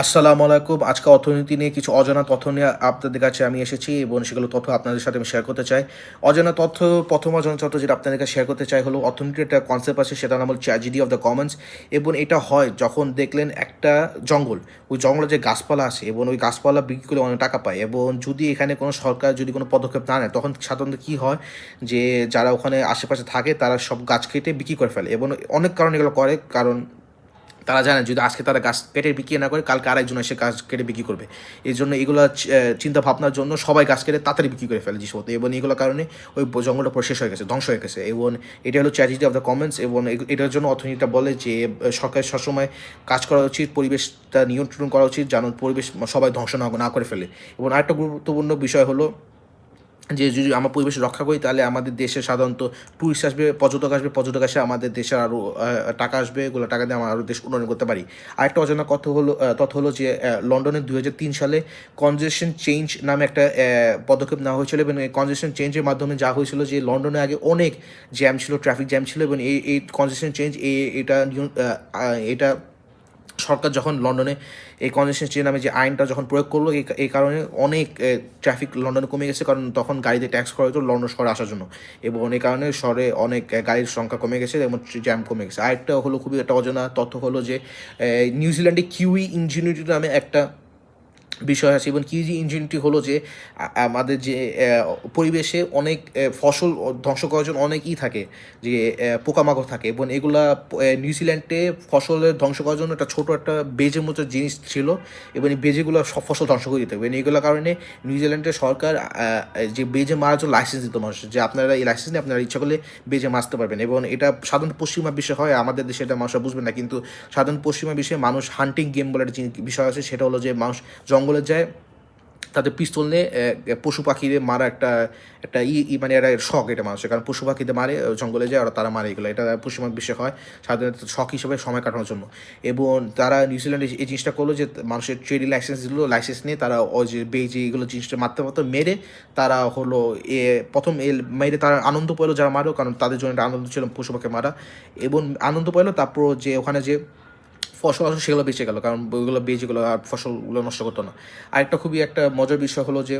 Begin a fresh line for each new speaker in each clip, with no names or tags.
আসসালামু আলাইকুম। আজকে অর্থনীতি নিয়ে কিছু অজানা তথ্য নিয়ে আপনাদের কাছে আমি এসেছি এবং সেগুলো তথ্য আপনাদের সাথে আমি শেয়ার করতে চাই। অজানা তথ্য, প্রথম অজানা তথ্য যেটা আপনাদের কাছে শেয়ার করতে চাই হলো অর্থনীতির একটা কনসেপ্ট আছে, সেটার নাম হচ্ছে ট্র্যাজেডি অফ দ্য কমন্স এবং এটা হয় যখন দেখলেন একটা জঙ্গল, ওই জঙ্গলে যে গাছপালা আছে এবং ওই গাছপালা বিক্রি করে অনেক টাকা পায় এবং যদি এখানে কোনো সরকার যদি কোনো পদক্ষেপ না নেয়, তখন সাধারণত কী হয় যে যারা ওখানে আশেপাশে থাকে তারা সব গাছ কেটে বিক্রি করে ফেলে এবং অনেক কারণে এগুলো করে, কারণ তারা জানে যদি আজকে তারা গাছ কেটে বিক্রি না করে কালকে আরেকজন এসে গাছ কেটে বিক্রি করবে। এই জন্য এগুলো চিন্তা ভাবনার জন্য সবাই গাছ কেটে তাড়াতাড়ি বিক্রি করে ফেলে জিনিসপত্র। এবং এগুলোর কারণে ওই জঙ্গলটা পুরো শেষ হয়ে গেছে ধ্বংস হয়ে গেছে। এবং এটা হলো চ্যারিটি অফ দ্য কমেন্টস এবং এটার জন্য অর্থনীতিটা বলে যে আহ, সরকারের সবসময় কাজ করা উচিত পরিবেশটা নিয়ন্ত্রণ করা উচিত যেন পরিবেশ সবাই ধ্বংস না করে ফেলে। এবং আরেকটা গুরুত্বপূর্ণ বিষয় হলো যে যদি আমরা পরিবেশ রক্ষা করি, তাহলে আমাদের দেশে সাধারণত টুরিস্ট আসবে, পর্যটক আসবে, পর্যটক আসে আমাদের দেশে আরও টাকা আসবে, এগুলো টাকা দিয়ে আমরা আরও দেশ উন্নয়ন করতে পারি। আরেকটা অজানা কথা হলো তথ্য হলো যে লন্ডনে দুই হাজার তিন সালে কনজেশন চেঞ্জ নামে একটা পদক্ষেপ নেওয়া হয়েছিল এবং এই কনজেশন চেঞ্জের মাধ্যমে যা হয়েছিল যে, লন্ডনে আগে অনেক জ্যাম ছিল ট্রাফিক জ্যাম ছিল এবং এই এই কনজেশন চেঞ্জ এটা এটা সরকার যখন লন্ডনে এই কনজেশন চেয়ে নামে যে আইনটা যখন প্রয়োগ করল, এই কারণে অনেক ট্রাফিক লন্ডনে কমে গেছে। কারণ তখন গাড়িতে ট্যাক্স করা হতো লন্ডন শহরে আসার জন্য। এবং এই কারণে শহরে অনেক গাড়ির সংখ্যা কমে গেছে এবং জ্যাম কমে গেছে। আরেকটা হলো খুবই একটা অজানা তথ্য হলো যে নিউজিল্যান্ডে কিউই ইঞ্জিনিয়ারিং নামে একটা বিষয় আছে এবং কিউজি ইঞ্জিনটি হলো যে আমাদের যে পরিবেশে অনেক ফসল ধ্বংস করার জন্য অনেক ই থাকে, যে পোকামাকড় থাকে এবং এগুলা নিউজিল্যান্ডে ফসলের ধ্বংস করার জন্য একটা ছোটো একটা বেজের মতো জিনিস ছিল এবং এই বেজেগুলো সব ফসল ধ্বংস করে দিতে হবে। এগুলোর কারণে নিউজিল্যান্ডের সরকার যে বেজে মারার জন্য লাইসেন্স দিত মানুষ যে আপনারা এই লাইসেন্স নিয়ে আপনারা ইচ্ছা করলে বেজে মারতে পারবেন এবং এটা সাধারণ পশ্চিমা বিশ্বে হয়, আমাদের দেশে এটা মানুষরা বুঝবে না, কিন্তু সাধারণ পশ্চিমা বিশ্বে মানুষ হান্টিং গেম বলে একটা বিষয় আছে, সেটা হলো যে মানুষ জঙ্গলে যায়, তাদের পিস্তল নিয়ে পশু পাখিদের মারা একটা একটা ই মানে একটা শখ এটা মানুষের। কারণ পশু পাখিদের মারে জঙ্গলে যায় আর তারা মারে এগুলো। এটা পশ্চিমা বিশ্বে হয়, সাধারণত শখ হিসেবে সময় কাটানোর জন্য। এবং তারা নিউজিল্যান্ডে এই জিনিসটা করল যে, মানুষের ট্রেডিং লাইসেন্স দিল, লাইসেন্স নিয়ে তারা ওই যে বেজে এগুলো জিনিসটা মারতে মারতে মেরে, তারা হলো এ, প্রথম এ, মেরে তারা আনন্দ পেল যারা মারো কারণ তাদের জন্য একটা আনন্দ ছিল পশু পাখি মারা। এবং আনন্দ পেল, তারপর যে ওখানে যে ফসল আসলে সেগুলো বেঁচে গেলো। কারণ ওইগুলো বেঁচে আর ফসলগুলো নষ্ট করতো না। আরেকটা খুবই একটা মজার বিষয় হলো যে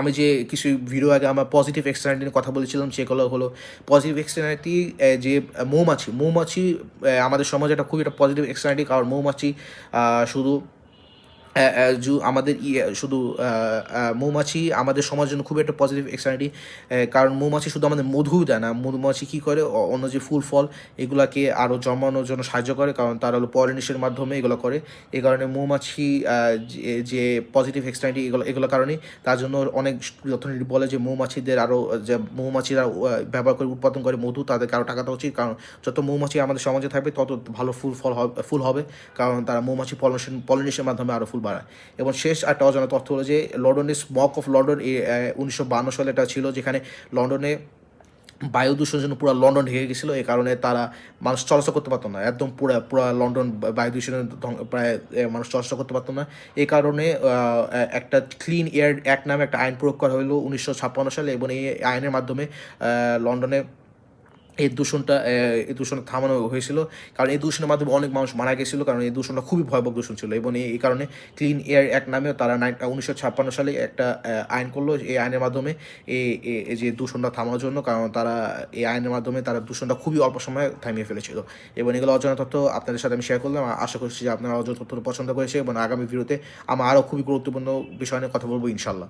আমি যে কিছু ভিডিও আগে আমার পজিটিভ এক্সটার্নালিটি নিয়ে কথা বলেছিলাম, সেগুলো হলো পজিটিভ এক্সটার্নালিটি যে মৌমাছি। মৌমাছি আমাদের সমাজে একটা খুবই একটা পজিটিভ এক্সটার্নালিটি কারণ মৌমাছি শুধু আমাদের ইয়ে শুধু মৌমাছি আমাদের সমাজের জন্য খুব একটা পজিটিভ এক্সটার্নালিটি কারণ মৌমাছি শুধু আমাদের মধু দেয় না। মৌমাছি কী করে? অন্য যে ফুল, ফল, এগুলাকে আরও জন্মানোর জন্য সাহায্য করে, কারণ তারা হলো পলিনেশনের মাধ্যমে এগুলো করে। এই কারণে মৌমাছি যে- পজিটিভ এক্সটার্নালিটি এগুলো, এগুলোর কারণে তার জন্য অনেক অর্থনীতি বলে যে মৌমাছিদের আরও যে মৌমাছিরা ব্যবহার করে উৎপাদন করে মধু, তাদেরকে আরও টাকা দেওয়া উচিত। কারণ যত মৌমাছি আমাদের সমাজে থাকবে, তত ভালো ফুল, ফল হবে, ফুল হবে, কারণ তারা মৌমাছি পলিনেশন পলিনেশনের মাধ্যমে আরও ফুল বাড়ায় এবং শেষ একটা অজানা তথ্য হলো যে, লন্ডনের স্মক অফ লন্ডন উনিশশো বান্ন সালে এটা ছিল যেখানে লন্ডনে বায়ু দূষণের জন্য পুরো লন্ডন ঢেকে গেছিল। এই কারণে তারা মানুষ চলাচল করতে পারতো না। একদম পুরো পুরো লন্ডন বায়ু দূষণের প্রায় মানুষ চলাচল করতে পারতো না। এই কারণে একটা ক্লিন এয়ার অ্যাক্ট নামে একটা আইন প্রয়োগ করা হলো উনিশশো ছাপ্পান্ন সালে এবং এই আইনের মাধ্যমে লন্ডনে এই দূষণটা এই দূষণ থামানো হয়েছিল। কারণ এই দূষণের মাধ্যমে অনেক মানুষ মারা গেছিল। কারণ এই দূষণটা খুবই ভয়াবহ দূষণ ছিল এবং এই কারণে ক্লিন এয়ার অ্যাক্ট নামেও তারা উনিশশো ছাপ্পান্ন সালে একটা আইন করল। এই আইনের মাধ্যমে এই যে দূষণটা থামানোর জন্য, কারণ তারা এই আইনের মাধ্যমে তারা দূষণটা খুবই অল্প সময়ে থামিয়ে ফেলেছিল। এবং এগুলো অজানা তথ্য আপনাদের সাথে আমি শেয়ার করলাম। আশা করছি যে আপনারা অজানা তথ্য পছন্দ করেছে এবং আগামী ভিডিওতে আমার আরও খুবই গুরুত্বপূর্ণ বিষয় নিয়ে কথা বলব ইনশাল্লাহ